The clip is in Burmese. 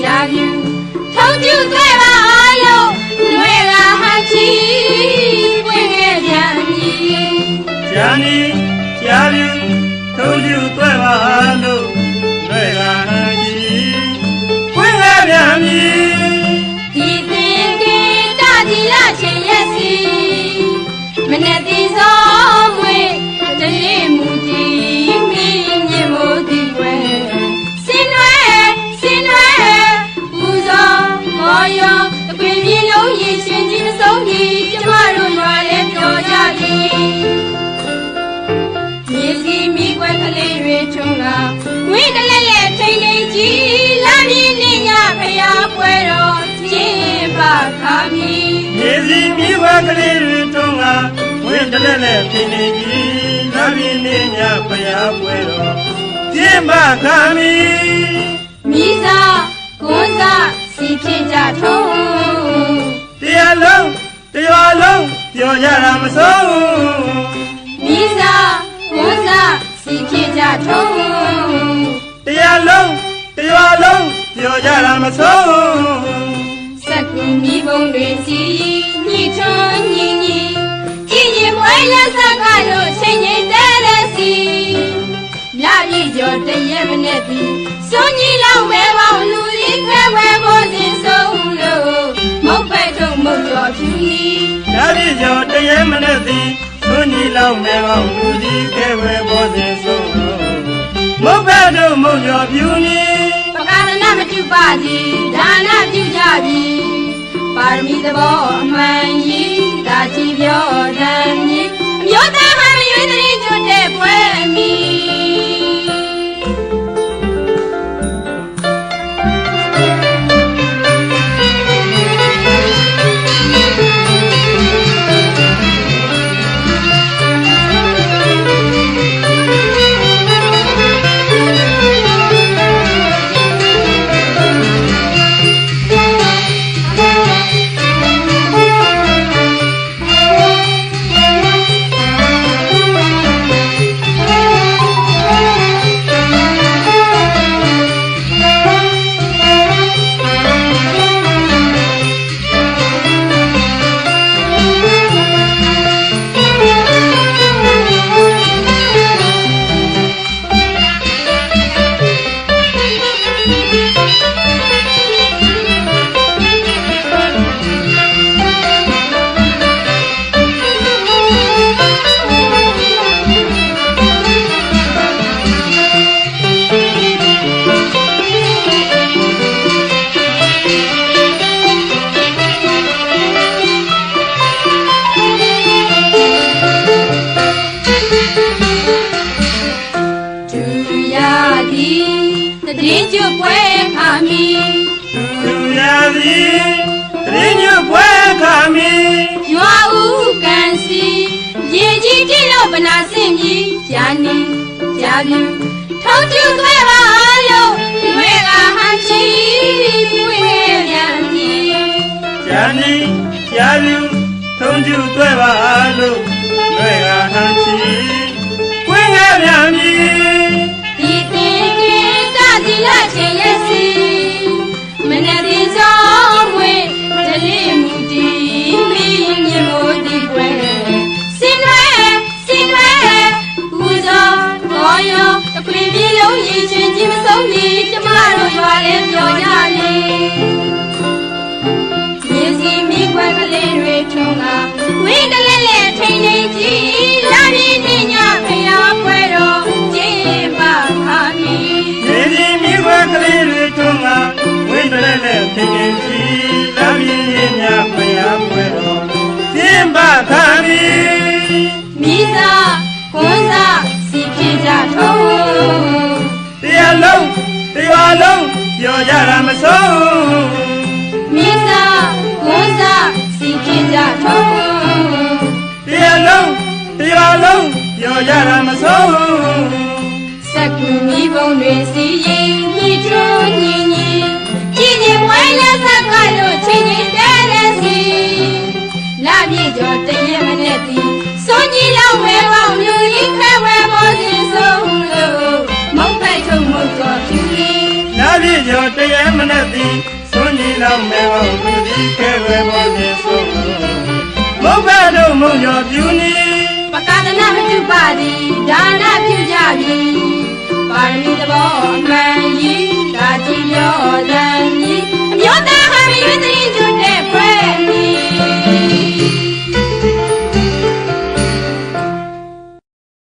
ဂျာပြူထုံးကျူသွဲပါအားလို့လွဲကဟန်ချီပွင့်ခဲ့ပြန်ပြီဂျာနီဂျာလူထုံးကျူသွဲပါလို့လွဲလာကြီးခွင့်ခဲ့ပြန်ပြီဒီသင်္ကေတဒီလချင်းရက်စီမနဲ့ ဝိတလဲလဲထိန်ထိန်ကြီးလာမည်နေညဖရာပွဲတော်ကျင်းပခါမည်မြေစီမြေဝကလေးတွေတုံးကဝင်းတလဲလဲဖြစ်နေကြီးလာပြီနေညဖယားပွဲတော်ပြင်းမခံမီမိစားကိုးစားစီဖြစ်ကြထုံးတရားလုံးတရားလုံးပြောကြတာမဆုံးမိစားကိုးစားစီဖြစ်ကြထုံးတရား လုံးတရားလုံးပြောကြတာမဆုံးစက်ကူမိဘုံတွေစီညှိထွန်းညီညီကြည်ရင်မွေးလက်စက်ကလို့ချိန်ချိန်တဲတဲ့စီလာပြီကျော်တရက်မနဲ့သည်စွန်ကြီးလောက်ပဲပေါင်းလူကြီးခွဲဝဲဖို့စဉ်ဆုံးလို့မုတ်ပဲထုံမုတ်ကျော်ဖြူနီဒါပြည့်ကျော်တရေမနဲ့သည်သူညီလောင်မဲပေါင်းလူကြီးကဲဝဲပေါ်စဉ်ဆုံးမု တ်ဘဲတို့မုတ်ကျော်ပြူနီပကာရဏမတုပါစီဒါနပြုကြပြီပါရမီသဘောအမှန်ကြီးဒါကြည်ပြော ည်င်းကျွတ်ပွဲခါမီသူရသည်တရင်ညပွဲခါမီရွာဦးကန်စီရေကြီးတိလို့ပနာစင်ကြီးဂျာနီဂျာပြူထုံးကျူသွဲပါလို့လွဲကဟန်ချီပွင့်ခဲ့ပြန်ပြီဂျာနီဂျာလူထုံးကျူသွဲပါလို့လွဲကဟန်ချီခွင့်ခဲ့ပြန် ပြီးနေညဖျားပွဲတော်ကျင်းပခါမီဒီဒီမိဘကလေးတွေထုံးကဝင်းတလဲလဲဖြစ်နေကြီးလာပြီးညဖယားပွဲတော်ပြင်းပါခါမီမိစားကွန်းစားစီဖြစ်ကြထုံးတရားလုံးတရားလုံးပြောကြတာမဆုံးမိစားကွန်းစားစီဖြစ်ကြထုံး ပြောကြတာမဆုံးစက်ကူမီးပုံတွေစီရင်ညှိထုံးညီညီညီညီဝိုင်းလက်ဆက်ကလို့ချင်းချင်းတဲတဲ့စီလာပြေကျော်တရမနဲ့တီစွန်ကြီးလောက်ဝဲပေါင်းလူကြီးခဲဝဲပေါ်စီဆုံးလို့မောင်ဖိုက်ထုံမောင်ကျော်ဖြူကြီးလာပြေကျော်တရမနဲ့တီစွန်ကြီးလောက်မဲပေါင်းလူကြီးခဲဝဲပေါ်စီဆုံးလို့မောင်ဖိုက်ထုံမောင်ကျော်ဖြူကြီး ကာသနာမတူပါသည်ဒါနပြုကြပြီပါရမီသဘောအမှန်